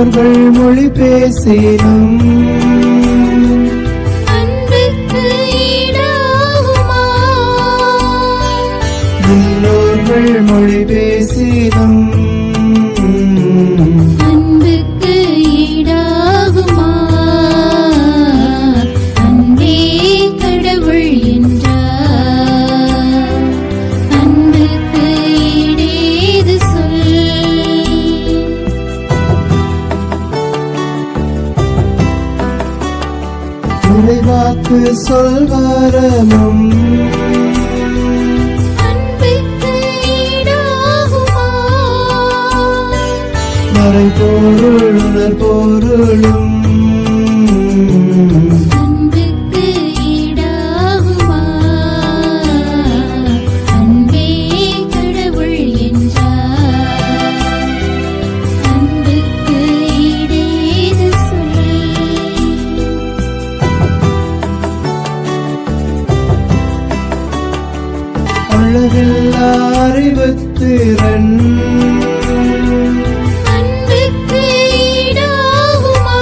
அவர்கள் மொழி பேசினும் உரைவாக்கு சொல்வாரமும் ஈடாகுமா? மறைபொருள் உணர் பொருளும். ஈடாகுமா?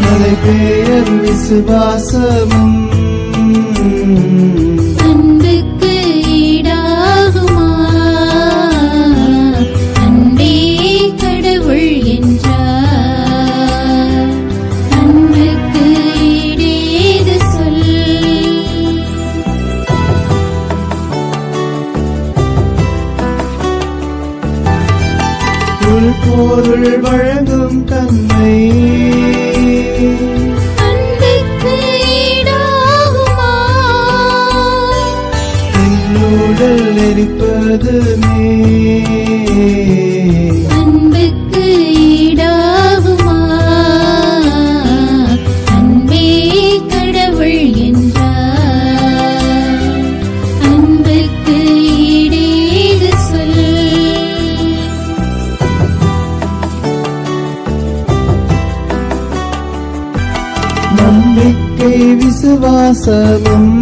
மலை பெயர் விசுவாசமும். என்றார் உள்பொருள் வழங்கும் ஈடாகுமா? என்னுடல் எரிப்பதுமே அன்புக்கு நம்பிக்கை விசுவாசமும்.